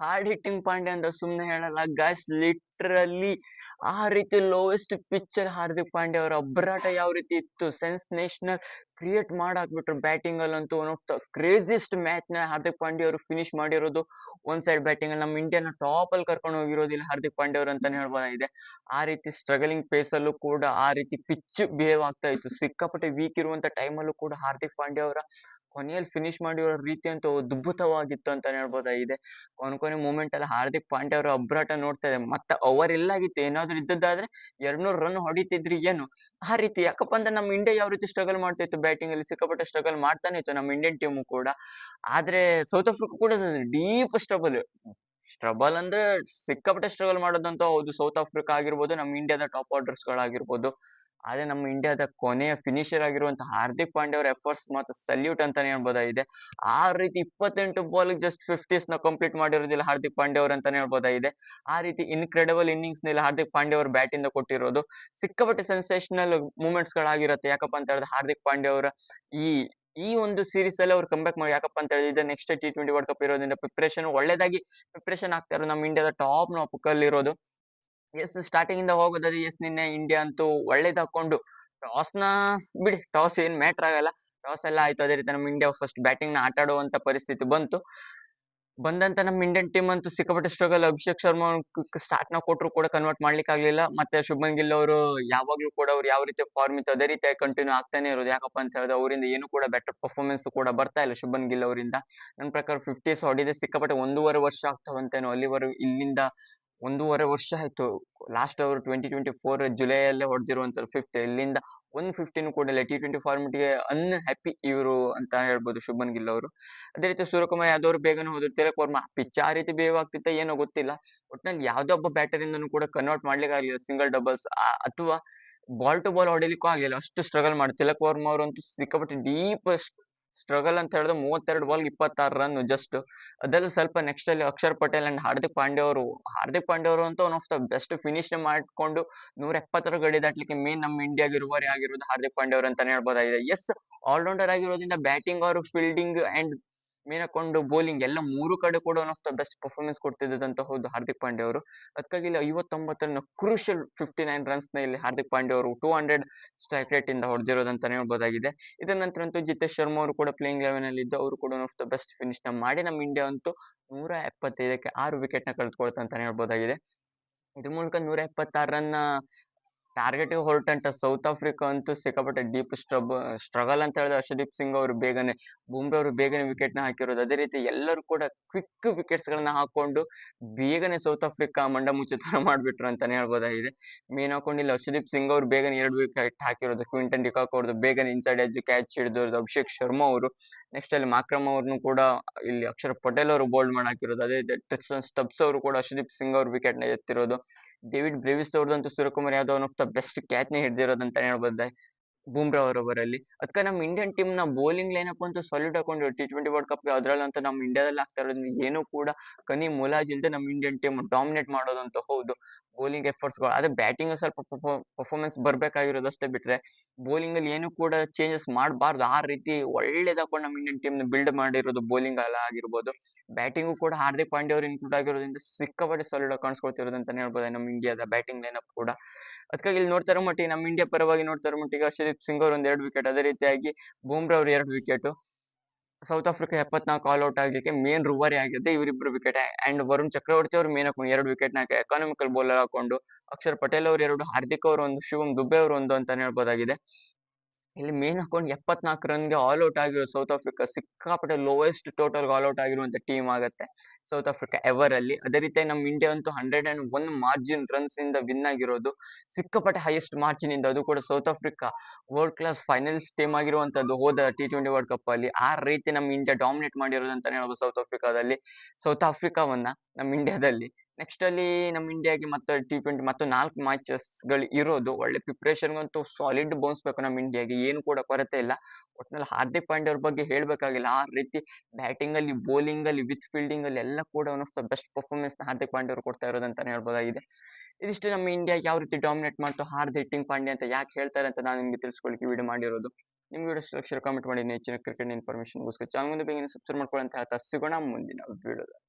Hard hitting Pandey ಅಂತ ಸುಮ್ನೆ ಹೇಳಲ್ಲ ಗಾಯ್ಸ್ ಲಿಟ್ರಲಿ ಆ ರೀತಿ ಲೋವೆಸ್ಟ್ ಪಿಚ್ಚರ್ ಹಾರ್ದಿಕ್ ಪಾಂಡ್ಯ ಅವರ ಅಬ್ರಾಟ ಯಾವ ರೀತಿ ಇತ್ತು. ಸೆನ್ಸ್ ನೇಷನಲ್ ಕ್ರಿಯೇಟ್ ಮಾಡಾಕ್ಬಿಟ್ರು ಬ್ಯಾಟಿಂಗ್ ಅಲ್ಲಂತೂ ಒನ್ ಆಫ್ ದ ಕ್ರೇಜಿಯಸ್ಟ್ ಮ್ಯಾಚ್ನ ಹಾರ್ದಿಕ್ ಪಾಂಡೆ ಅವರು ಫಿನಿಶ್ ಮಾಡಿರೋದು. ಒಂದ್ ಸೈಡ್ ಬ್ಯಾಟಿಂಗ್ ಅಲ್ಲಿ ನಮ್ಮ ಇಂಡಿಯಾನ ಟಾಪ್ ಅಲ್ಲಿ ಕರ್ಕೊಂಡು ಹೋಗಿರೋದಿಲ್ಲ ಹಾರ್ದಿಕ್ ಪಾಂಡ್ಯ ಅವರು ಅಂತಾನೆ ಹೇಳ್ಬೋದಾಗಿದೆ ಆ ರೀತಿ ಸ್ಟ್ರಗಲಿಂಗ್ ಪೇಸ್ ಅಲ್ಲೂ ಕೂಡ ಆ ರೀತಿ ಪಿಚ್ ಬಿಹೇವ್ ಆಗ್ತಾ ಇತ್ತು. ಸಿಕ್ಕಾಪಟ್ಟೆ ವೀಕ್ ಇರುವಂತ ಟೈಮ್ ಅಲ್ಲೂ ಕೂಡ ಹಾರ್ದಿಕ್ ಪಾಂಡ್ಯ ಅವರ ಕೊನೆಯಲ್ಲಿ ಫಿನಿಶ್ ಮಾಡಿರೋ ರೀತಿ ಅಂತ ಅದ್ಭುತವಾಗಿತ್ತು ಅಂತಾನೆ ಹೇಳ್ಬೋದಾಗಿದೆ ಕೊನೆ ಕೊನೆ ಮೂಮೆಂಟ್ ಅಲ್ಲಿ ಹಾರ್ದಿಕ್ ಪಾಂಡ್ಯ ಅವರ ಅಬ್ರಾಟ ನೋಡ್ತಾ ಇದೆ. ಮತ್ತೆ ಓವರ್ ಇಲ್ಲ ಆಗಿತ್ತು ಏನಾದ್ರು ಇದ್ದದ್ದಾದ್ರೆ ಎರಡ್ನೂರು ರನ್ ಹೊಡಿತಿದ್ರಿ ಏನು? ಆ ರೀತಿ, ಯಾಕಪ್ಪ ಅಂದ್ರೆ ನಮ್ಮ ಇಂಡಿಯಾ ಯಾವ ರೀತಿ ಸ್ಟ್ರಗಲ್ ಮಾಡ್ತಾ ಇತ್ತು ಬ್ಯಾಟಿಂಗ್ ಅಲ್ಲಿ ಸಿಕ್ಕಾಪಟ್ಟೆ ಸ್ಟ್ರಗಲ್ ಮಾಡ್ತಾನೆ ಇತ್ತು ನಮ್ಮ ಇಂಡಿಯನ್ ಟೀಮ್ ಕೂಡ. ಆದ್ರೆ ಸೌತ್ ಆಫ್ರಿಕಾ ಕೂಡ ಡೀಪ್ ಸ್ಟ್ರಬಲ್ ಸ್ಟ್ರಬಲ್ ಅಂದ್ರೆ ಸಿಕ್ಕಾಪಟ್ಟೆ ಸ್ಟ್ರಗಲ್ ಮಾಡೋದಂತ ಹೌದು. ಸೌತ್ ಆಫ್ರಿಕಾ ಆಗಿರ್ಬೋದು, ನಮ್ಮ ಇಂಡಿಯಾದ ಟಾಪ್ ಆರ್ಡರ್ಸ್ ಗಳಾಗಿರ್ಬೋದು. ಆದ್ರೆ ನಮ್ಮ ಇಂಡಿಯಾದ ಕೊನೆಯ ಫಿನಿಷರ್ ಆಗಿರುವಂತಹ ಹಾರ್ದಿಕ್ ಪಾಂಡೆ ಅವರ ಎಫರ್ಟ್ಸ್ ಮಾತ್ರ ಸಲ್ಯೂಟ್ ಅಂತಾನೆ ಹೇಳ್ಬೋದಾಗಿದೆ. ಆ ರೀತಿ ಇಪ್ಪತ್ತೆಂಟು ಬಾಲ್ ಜಸ್ಟ್ ಫಿಫ್ಟೀಸ್ನ ಕಂಪ್ಲೀಟ್ ಮಾಡಿರೋದಿಲ್ಲ ಹಾರ್ದಿಕ್ ಪಾಂಡೆ ಅವರು ಅಂತಾನೆ ಹೇಳ್ಬೋದಾಗಿದೆ. ಆ ರೀತಿ ಇನ್ಕ್ರೆಡಿಬಲ್ ಇನ್ನಿಂಗ್ಸ್ನಲ್ಲಿ ಹಾರ್ದಿಕ್ ಪಾಂಡೆ ಅವರು ಬ್ಯಾಟ್ ಇಂದ ಕೊಟ್ಟಿರೋದು. ಸಿಕ್ಕಾಪಟ್ಟೆ ಸೆನ್ಸೇಷನಲ್ ಮೂಮೆಂಟ್ಸ್ ಗಳಾಗಿರುತ್ತೆ. ಯಾಕಪ್ಪ ಅಂತ ಹೇಳಿದ್ರೆ ಹಾರ್ದಿಕ್ ಪಾಂಡೆ ಅವರ ಈ ಈ ಒಂದು ಸೀರೀಸ್ ಅಲ್ಲಿ ಅವ್ರು ಕಂಬ್ಯಾಕ್ ಮಾಡಿ ಯಾಕಪ್ಪ ಅಂತ ಹೇಳಿದ್ರೆ next T twenty world cup ಇರೋದ್ರಿಂದ ಪ್ರಿಪರೇಷನ್ ಒಳ್ಳೇದಾಗಿ ಪ್ರಿಪರೇಷನ್ ಆಗ್ತಾ ಇರೋದು ನಮ್ಮ ಇಂಡಿಯಾದ ಟಾಪ್ನ ಪುಕ್ಕಲ್ಲಿ ಇರೋದು ಎಸ್ ಸ್ಟಾರ್ಟಿಂಗ್ ಇಂದ ಹೋಗೋದಾದ್ರೆ ಎಸ್, ನಿನ್ನೆ ಇಂಡಿಯಾ ಅಂತೂ ಒಳ್ಳೇದ್ ಹಾಕೊಂಡು ಟಾಸ್ನ ಬಿಡಿ ಟಾಸ್ ಏನ್ ಮ್ಯಾಟರ್ ಆಗಲ್ಲ. ಟಾಸ್ ಎಲ್ಲ ಆಯ್ತು, ಅದೇ ರೀತಿ ನಮ್ಮ ಇಂಡಿಯಾ ಫಸ್ಟ್ ಬ್ಯಾಟಿಂಗ್ನ ಆಟ ಆಡುವಂತ ಪರಿಸ್ಥಿತಿ ಬಂತು. ಬಂದಂತ ನಮ್ಮ ಇಂಡಿಯನ್ ಟೀಮ್ ಅಂತೂ ಸಿಕ್ಕಾಪಟ್ಟೆ ಸ್ಟ್ರಗಲ್ ಅಭಿಷೇಕ್ ಶರ್ಮಾ ಸ್ಟಾರ್ಟ್ನ ಕೊಟ್ರು ಕೂಡ ಕನ್ವರ್ಟ್ ಮಾಡ್ಲಿಕ್ಕೆ ಆಗ್ಲಿಲ್ಲ. ಮತ್ತೆ ಶುಭಮನ್ ಗಿಲ್ ಅವರು ಯಾವಾಗ್ಲೂ ಕೂಡ ಅವ್ರು ಯಾವ ರೀತಿ ಫಾರ್ಮ್ ಇತ್ತು ಅದೇ ರೀತಿಯಾಗಿ ಕಂಟಿನ್ಯೂ ಆಗ್ತಾನೆ ಇರೋದು. ಯಾಕಪ್ಪ ಅಂತ ಹೇಳಿದ್ರೆ ಅವರಿಂದ ಏನು ಕೂಡ ಬೆಟರ್ ಪರ್ಫಾರ್ಮೆನ್ಸ್ ಕೂಡ ಬರ್ತಾ ಇಲ್ಲ ಶುಭನ್ ಗಿಲ್ ಅವರಿಂದ. ನನ್ನ ಪ್ರಕಾರ ಫಿಫ್ಟೀಸ್ ಹೊಡಿದೆ. ಸಿಕ್ಕಾಪಟ್ಟೆ ಒಂದೂವರೆ ವರ್ಷ ಆಗ್ತಾವಂತೇನೋ ಅಲ್ಲಿವರೆಗೂ, ಇಲ್ಲಿಂದ ಒಂದೂವರೆ ವರ್ಷ ಆಯ್ತು. ಲಾಸ್ಟ್ ಅವರು ಟ್ವೆಂಟಿ ಟ್ವೆಂಟಿ ಫೋರ್ ಜುಲೈಯಲ್ಲೇ ಹೊಡೆದಿರುವಂತ ಫಿಫ್ಟಿ ಇಲ್ಲಿಂದ ಒಂದು ಫಿಫ್ಟಿನೂ ಕೂಡ ಇಲ್ಲ ಟಿ ಟ್ವೆಂಟಿ ಫಾರ್ಮೆಟ್ಗೆ ಅನ್ಹ್ಯಾಪಿ ಇವರು ಅಂತ ಹೇಳ್ಬೋದು ಶುಭನ್ ಗಿಲ್ ಅವರು. ಅದೇ ರೀತಿ ಸೂರ್ಯಕುಮಾರ್ ಯಾದವ್ ಅವರು ಬೇಗನೆ ಹೋದ್ರು. ತಿಲಕ್ ವರ್ಮಾ ಪಿಚ್ ಆ ರೀತಿ ಬೇವ್ ಆಗ್ತಿತ್ತ ಏನೋ ಗೊತ್ತಿಲ್ಲ. ಒಟ್ಟಿನಲ್ಲಿ ಯಾವ್ದೋ ಒಬ್ಬ ಬ್ಯಾಟರ್ ಇಂದನೂ ಕೂಡ ಕನ್ವರ್ಟ್ ಮಾಡ್ಲಿಕ್ಕೆ ಆಗಲಿಲ್ಲ ಸಿಂಗಲ್ ಡಬಲ್ಸ್ ಅಥವಾ ಬಾಲ್ ಟು ಬಾಲ್ ಹೊಡಿಲಿಕ್ಕೂ ಆಗಲಿಲ್ಲ. ಅಷ್ಟು ಸ್ಟ್ರಗಲ್ ಮಾಡಿ. ತಿಲಕ್ ವರ್ಮಾ ಅವರಂತೂ ಸಿಕ್ಕಾಪಟ್ಟೆ ಡೀಪ್ ಸ್ಟ್ರಗಲ್ ಅಂತ ಹೇಳಿದ್ರೆ ಮೂವತ್ತೆರಡು ಬಾಲ್ ಇಪ್ಪತ್ತಾರು ರನ್ ಜಸ್ಟ್ ಅದೆಲ್ಲ ಸ್ವಲ್ಪ ನೆಕ್ಸ್ಟ್ ಅಲ್ಲಿ ಅಕ್ಷರ್ ಪಟೇಲ್ ಅಂಡ್ ಹಾರ್ದಿಕ್ ಪಾಂಡೆ ಅವರು, ಹಾರ್ದಿಕ್ ಪಾಂಡೆ ಅವರು ಅಂತ one of the best finish ಮಾಡ್ಕೊಂಡು ನೂರ ಎಪ್ಪತ್ತರ ಗಡಿ ದಾಟ್ಲಿಕ್ಕೆ ಮೇನ್ ನಮ್ಮ ಇಂಡಿಯಾಗೆ ಇರುವರೆ ಆಗಿರೋದು ಹಾರ್ದಿಕ್ ಪಾಂಡೆ ಅವರು ಅಂತಾನೆ ಹೇಳ್ಬೋದಾಗಿದೆ. ಎಸ್ ಆಲ್ರೌಂಡರ್ ಆಗಿರೋದ್ರಿಂದ ಬ್ಯಾಟಿಂಗ್ ಅವರು ಫೀಲ್ಡಿಂಗ್ ಅಂಡ್ ಮೇನ್ ಹಾಕೊಂಡು ಬೌಲಿಂಗ್ ಎಲ್ಲ ಮೂರು ಕಡೆ ಕೂಡ one of the best performance ಕೊಡ್ತಿದ್ದಂತ ಹೌದು ಹಾರ್ದಿಕ್ ಪಾಂಡೆ ಅವರು. ಅದಕ್ಕಾಗಿ ಇಲ್ಲಿ ಐವತ್ತೊಂಬತ್ತರನ್ನ ಕ್ರೂಷಿಯಲ್ ಫಿಫ್ಟಿ ನೈನ್ ರನ್ಸ್ನ ಇಲ್ಲಿ ಹಾರ್ದಿಕ್ ಪಾಂಡೆ ಅವರು ಟೂ ಹಂಡ್ರೆಡ್ ಸ್ಟ್ರೈಕ್ ರೇಟ್ ಇಂದ ಹೊಡೆದಿರೋದಂತಾನೆ ಹೇಳ್ಬೋದಾಗಿದೆ. ಇದರ ನಂತರ ಅಂತೂ ಜಿತೇಶ್ ಶರ್ಮಾ ಅವರು ಕೂಡ ಪ್ಲೇಯಿಂಗ್ ಲೆವೆನ್ ಅಲ್ಲಿ ಇದ್ದು ಅವರು ಕೂಡ ಒನ್ ಆಫ್ ದ ಬೆಸ್ಟ್ ಫಿನಿಶ್ನ ಮಾಡಿ ನಮ್ಮ ಇಂಡಿಯಾ ಅಂತೂ ನೂರ ಎಪ್ಪತ್ತೈದಕ್ಕೆ ಆರು ವಿಕೆಟ್ನ ಕಳೆದುಕೊಳ್ತಾ ಅಂತಾನೆ ಹೇಳ್ಬೋದಾಗಿದೆ. ಇದ್ರ ಮೂಲಕ ನೂರ ಎಪ್ಪತ್ತಾರು ರನ್ ಟಾರ್ಗೆಟ್ ಹೊರಟಂಟ ಸೌತ್ ಆಫ್ರಿಕಾ ಅಂತೂ ಸಿಕ್ಕಾಪಟ್ಟೆ ಡೀಪ್ ಸ್ಟ್ರಬ್, ಸ್ಟ್ರಗಲ್ ಅಂತ ಹೇಳಿದ್ರೆ ಅರ್ಷದೀಪ್ ಸಿಂಗ್ ಅವರು ಬೇಗನೆ, ಬುಮ್ರಾ ಅವರು ಬೇಗನೆ ವಿಕೆಟ್ನ ಹಾಕಿರೋದು. ಅದೇ ರೀತಿ ಎಲ್ಲರೂ ಕೂಡ ಕ್ವಿಕ್ ವಿಕೆಟ್ಸ್ ಗಳನ್ನ ಹಾಕೊಂಡು ಬೇಗನೆ ಸೌತ್ ಆಫ್ರಿಕಾ ಮಂಡ ಮುಚ್ಚುತರ ಮಾಡ್ಬಿಟ್ರು ಅಂತಾನೆ ಹೇಳ್ಬೋದಾಗಿದೆ. ಮೇನ್ ಹಾಕೊಂಡಿಲ್ಲ ಅರ್ಷದೀಪ್ ಸಿಂಗ್ ಅವರು ಬೇಗನೆ ಎರಡು ವಿಕೆಟ್ ಹಾಕಿರೋದು. ಕ್ವಿಂಟನ್ ಡಿಕಾಕ್ ಅವ್ರದ್ದು ಬೇಗನೆ ಇನ್ಸೈಡ್ ಎಜ್ ಕ್ಯಾಚ್ ಹಿಡಿದವ್ರದ್ದು ಅಭಿಷೇಕ್ ಶರ್ಮಾ ಅವರು ನೆಕ್ಸ್ಟ್ ಅಲ್ಲಿ ಮಾಕ್ರಮ್ ಅವ್ರನ್ನು ಕೂಡ ಇಲ್ಲಿ ಅಕ್ಷರ್ ಪಟೇಲ್ ಅವರು ಬೋಲ್ಡ್ ಮಾಡಿ ಹಾಕಿರೋದು. ಅದೇ ಸ್ಟಬ್ಸ್ ಅವರು ಕೂಡ ಅರ್ಷದೀಪ್ ಸಿಂಗ್ ಅವ್ರ ವಿಕೆಟ್ನ ಎತ್ತಿರೋದು. David Brevis ಅವ್ರದಂತೂ Suryakumar Yadav one of the best catch ನೇ ಅಂತ ಹೇಳ್ಬೋದು. ಬೂಮ್ರಾ ಅವರವರಲ್ಲಿ ಅದಕ್ಕೆ ನಮ್ಮ ಇಂಡಿಯನ್ ಟೀಮ್ನ ಬೌಲಿಂಗ್ ಲೈನಪ್ ಅಂತೂ ಸಾಲಿಡ್ ಹಾಕೊಂಡು ಟಿ ಟ್ವೆಂಟಿ ವರ್ಲ್ಡ್ ಕಪ್ ಅದ್ರಲ್ಲಂತೂ ನಮ್ಮ ಇಂಡಿಯಾದಲ್ಲಿ ಆಗ್ತಾ ಇರೋದು ಏನು ಕೂಡ ಕನಿ ಮುಲಾಜ್ ಇಲ್ಲದೆ ನಮ್ಮ ಇಂಡಿಯನ್ ಟೀಮ್ ಡಾಮಿನೇಟ್ ಮಾಡೋದಂತ ಹೌದು. ಬೌಲಿಂಗ್ ಎಫರ್ಟ್ಸ್ಗಳು. ಅದೇ ಬ್ಯಾಟಿಂಗ್ ಸ್ವಲ್ಪ ಪರ್ಫಾರ್ಮೆನ್ಸ್ ಬರ್ಬೇಕಾಗಿರೋದು ಅಷ್ಟೇ ಬಿಟ್ರೆ ಬೌಲಿಂಗ್ ಅಲ್ಲಿ ಏನು ಕೂಡ ಚೇಂಜಸ್ ಮಾಡಬಾರ್ದು. ಆ ರೀತಿ ಒಳ್ಳೇದಾಕೊಂಡು ನಮ್ಮ ಇಂಡಿಯನ್ ಟೀಮ್ನ ಬಿಲ್ಡ್ ಮಾಡಿರೋದು ಬೌಲಿಂಗ್ ಅಲ್ಲ ಆಗಿರ್ಬೋದು. ಬ್ಯಾಟಿಂಗು ಕೂಡ ಹಾರ್ದಿಕ್ ಪಾಂಡ್ಯ ಅವರು ಇನ್ಕ್ಲೂಡ್ ಆಗಿರೋದ್ರಿಂದ ಸಿಕ್ಕಾಪಟ್ಟೆ ಸಾಲಿಡ್ ಕಾಣಿಸ್ಕೊಳ್ತಿರೋದು ಅಂತಾನೆ ಹೇಳ್ಬೋದು ನಮ್ಮ ಇಂಡಿಯಾದ ಬ್ಯಾಟಿಂಗ್ ಲೈನಪ್ ಕೂಡ. ಅದಕ್ಕಾಗಿ ಇಲ್ಲಿ ನೋಡ್ತಾರೋ ಮಟ್ಟಿಗೆ ನಮ್ಮ ಇಂಡಿಯಾ ಪರವಾಗಿ ನೋಡ್ತಾರೋ ಮಟ್ಟಿಗೆ ಹರ್ಷದೀಪ್ ಸಿಂಗ್ ಅವರು ಒಂದ್ ಎರಡು ವಿಕೆಟ್ ಅದೇ ರೀತಿಯಾಗಿ ಬೂಮ್ರಾ ಅವರು ಎರಡು ವಿಕೆಟ್ ಸೌತ್ ಆಫ್ರಿಕಾ ಎಪ್ಪತ್ನಾಲ್ಕು ಆಲ್ ಔಟ್ ಆಗ್ಲಿಕ್ಕೆ ಮೇನ್ ರುವಾರಿ ಆಗಿದ್ದೆ ಇವರಿಬ್ರು ವಿಕೆಟ್ ಅಂಡ್ ವರುಣ್ ಚಕ್ರವರ್ತಿ ಅವರು ಮೇನ್ ಹಾಕೊಂಡು ಎರಡು ವಿಕೆಟ್ ನಾಕ ಎಕಾನಮಿಕಲ್ ಬೌಲರ್ ಹಾಕೊಂಡು, ಅಕ್ಷರ್ ಪಟೇಲ್ ಅವರು ಎರಡು, ಹಾರ್ದಿಕ್ ಅವರು ಒಂದು ಶಿವಮ್ ದುಬೆ ಅವರು ಒಂದು ಅಂತಾನೆ ಹೇಳ್ಬೋದಾಗಿದೆ. ಇಲ್ಲಿ ಮೇನ್ ಹಾಕೊಂಡು ಎಪ್ಪತ್ನಾಲ್ಕು ರನ್ಗೆ ಆಲ್ ಔಟ್ ಆಗಿರೋ ಸೌತ್ ಆಫ್ರಿಕಾ ಸಿಕ್ಕಾಪಟ್ಟೆ ಲೋವೆಸ್ಟ್ ಟೋಟಲ್ ಆಲ್ ಔಟ್ ಆಗಿರುವಂತ ಟೀಮ್ ಆಗುತ್ತೆ. ಸೌತ್ ಆಫ್ರಿಕಾ ಎವರ್ ಅಲ್ಲಿ. ಅದೇ ರೀತಿ ನಮ್ಮ ಇಂಡಿಯಾ ಅಂತೂ hundred and one margin runs ಇಂದ ವಿನ್ ಆಗಿರೋದು. ಸಿಕ್ಕಾಪಟ್ಟೆ ಹೈಯೆಸ್ಟ್ ಮಾರ್ಜಿನ್ ಇಂದ ಅದು ಕೂಡ south Africa world class finals team ಆಗಿರುವಂತದ್ದು ಹೋದ ಟಿ ಟ್ವೆಂಟಿ ವರ್ಲ್ಡ್ ಕಪ್ ಅಲ್ಲಿ. ಆ ರೀತಿ ನಮ್ಮ ಇಂಡಿಯಾ ಡಾಮಿನೇಟ್ ಮಾಡಿರೋದು ಅಂತಾನೆ ಹೇಳ್ಬೋದು ಸೌತ್ ಆಫ್ರಿಕಾದಲ್ಲಿ ಸೌತ್ ಆಫ್ರಿಕಾವನ್ನ ನಮ್ಮ ಇಂಡಿಯಾದಲ್ಲಿ ನೆಕ್ಸ್ಟ್ ಅಲ್ಲಿ ನಮ್ಮ ಇಂಡಿಯಾಗೆ ಮತ್ತೆ ಟಿ ಟ್ವೆಂಟಿ ಮತ್ತು ನಾಲ್ಕು ಮ್ಯಾಚಸ್ಗಳು ಇರೋದು. ಒಳ್ಳೆ ಪ್ರಿಪರೇಷನ್ ಅಂತೂ ಸಾಲಿಡ್ ಬೇಕು ನಮ್ಮ ಇಂಡಿಯಾಗೆ ಏನು ಕೂಡ ಕೊರತೆ ಇಲ್ಲ. ಒಟ್ನಲ್ಲಿ ಹಾರ್ದಿಕ್ ಪಾಂಡ್ಯ ಅವ್ರ ಬಗ್ಗೆ ಹೇಳ್ಬೇಕಾಗಿಲ್ಲ. ಆ ರೀತಿ ಬ್ಯಾಟಿಂಗ್ ಅಲ್ಲಿ ಬೌಲಿಂಗ್ ಅಲ್ಲಿ ವಿತ್ ಫೀಲ್ಡಿಂಗ್ ಅಲ್ಲಿ ಎಲ್ಲ ಕೂಡ one of the best performance Hardik Pandya ಅವರು ಕೊಡ್ತಾ ಇರೋದು ಅಂತಾನೆ ಹೇಳ್ಬೋದಾಗಿದೆ. ಇದಿಷ್ಟು ನಮ್ಮ ಇಂಡಿಯಾ ಯಾವ ರೀತಿ ಡಾಮಿನೇಟ್ ಮಾಡ್ತು, ಹಾರ್ದ್ ಹಿಟ್ಟಿಂಗ್ ಪಾಂಡ್ಯ ಅಂತ ಯಾಕೆ ಹೇಳ್ತಾರೆ ಅಂತ ನಾನು ನಿಮ್ಗೆ ತಿಳಿಸ್ಕೊಳಿಕ್ಕೆ ವಿಡಿಯೋ ಮಾಡಿರೋದು. ನಿಮ್ಗೆ ವಿಡಿಯೋ ಅಕ್ಷರ ಕಾಮೆಂಟ್ ಮಾಡಿ ನೆಚ್ಚಿನ ಕ್ರಿಕೆಟ್ ಇನ್ಫಾರ್ಮೇಶನ್ ಗೋಸ್ಕರ. ಚಾನಲ್ ಮುಂದೆ ಬೇಗ ಸಬ್ಸ್ಕ್ರೈಬ್ ಮಾಡ್ಕೊಳ್ಳಿ ಅಂತ ಹೇಳ್ತಾ, ಸಿಗೋಣ ಮುಂದಿನ ವಿಡಿಯೋದಲ್ಲಿ